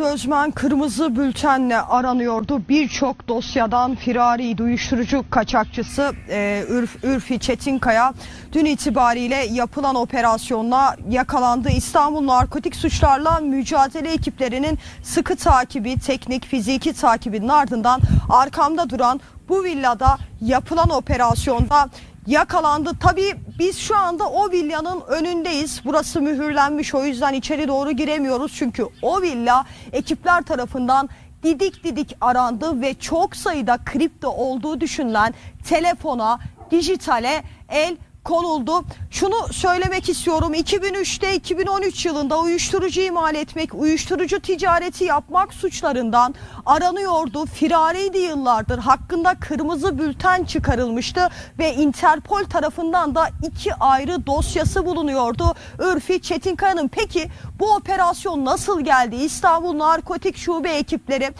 Azlı Özmen kırmızı bültenle aranıyordu. Birçok dosyadan firari uyuşturucu kaçakçısı e, Ürf, Ürfi Çetinkaya dün itibariyle yapılan operasyonla yakalandı. İstanbul Narkotik Suçlarla Mücadele ekiplerinin sıkı takibi, teknik, fiziki takibinin ardından arkamda duran bu villada yapılan operasyonda yakalandı. Tabii biz şu anda o villanın önündeyiz. Burası mühürlenmiş o yüzden içeri doğru giremiyoruz. Çünkü o villa ekipler tarafından didik didik arandı ve çok sayıda kripto olduğu düşünülen telefona, dijitale el konuldu. Şunu söylemek istiyorum. 2003'te 2013 yılında uyuşturucu imal etmek, uyuşturucu ticareti yapmak suçlarından aranıyordu. Firariydi yıllardır. Hakkında kırmızı bülten çıkarılmıştı ve Interpol tarafından da iki ayrı dosyası bulunuyordu. Ürfi Çetinkaya'nın peki bu operasyon nasıl geldi? İstanbul Narkotik Şube ekipleri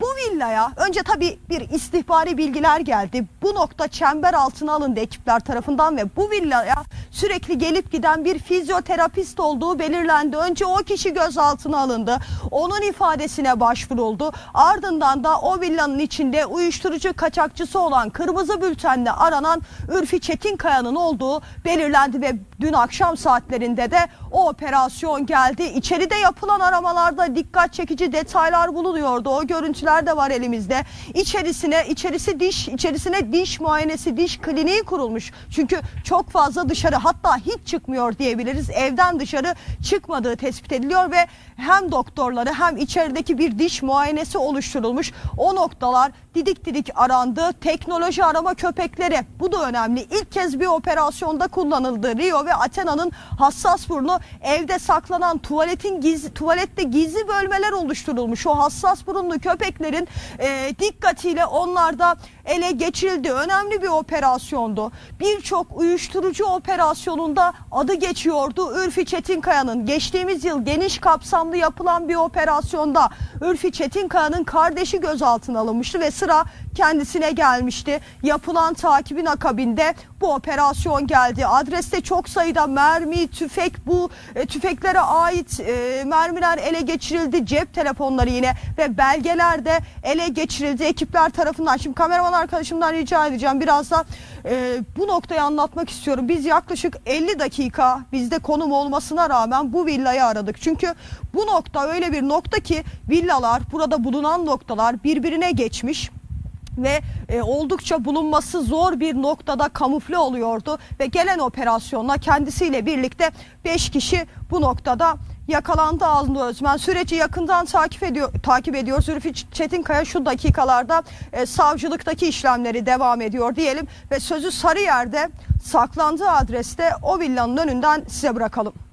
bu villaya önce tabii bir istihbari bilgiler geldi. Bu nokta çember altına alındı ekipler tarafından ve bu villaya sürekli gelip giden bir fizyoterapist olduğu belirlendi. Önce o kişi gözaltına alındı. Onun ifadesine başvuruldu. Ardından da o villanın içinde uyuşturucu kaçakçısı olan kırmızı bültenle aranan Ürfi Çetinkaya'nın olduğu belirlendi ve dün akşam saatlerinde de o operasyon geldi. İçeride yapılan aramalarda dikkat çekici detaylar bulunuyordu. O görüntüler de var elimizde. İçerisine içerisi diş içerisine diş muayenesi, diş kliniği kurulmuş. Çünkü çok fazla dışarı hatta hiç çıkmıyor diyebiliriz. Evden dışarı çıkmadığı tespit ediliyor ve hem doktorları hem içerideki bir diş muayenesi oluşturulmuş. O noktalar didik didik arandı. Teknoloji arama köpekleri bu da önemli. İlk kez bir operasyonda kullanıldı. Rio ve Athena'nın hassas burnu evde saklanan tuvaletin gizli, tuvalette gizli bölmeler oluşturulmuş. O hassas burunlu köpeklerin e, dikkatiyle onlarda ele geçirildi. Önemli bir operasyondu. Birçok uyuşturucu operasyonunda adı geçiyordu. Ürfi Çetinkaya'nın geçtiğimiz yıl geniş kapsamlı yapılan bir operasyonda Ürfi Çetinkaya'nın kardeşi gözaltına alınmıştı ve sıra kendisine gelmişti. Yapılan takibin akabinde bu operasyon geldi. Adreste çok sayıda mermi, tüfek, bu e, tüfeklere ait e, mermiler ele geçirildi. Cep telefonları yine ve belgeler de ele geçirildi ekipler tarafından. Şimdi kameraman arkadaşımdan rica edeceğim biraz da e, bu noktayı anlatmak istiyorum. Biz yaklaşık 50 dakika bizde konum olmasına rağmen bu villayı aradık. Çünkü bu nokta öyle bir nokta ki villalar burada bulunan noktalar birbirine geçmiş ve e, oldukça bulunması zor bir noktada kamufle oluyordu ve gelen operasyonla kendisiyle birlikte 5 kişi bu noktada yakalandı Azlı Özmen. Süreci yakından takip ediyor takip ediyor. Zülfü Çetinkaya şu dakikalarda e, savcılıktaki işlemleri devam ediyor diyelim ve sözü Sarıyer'de saklandığı adreste o villanın önünden size bırakalım.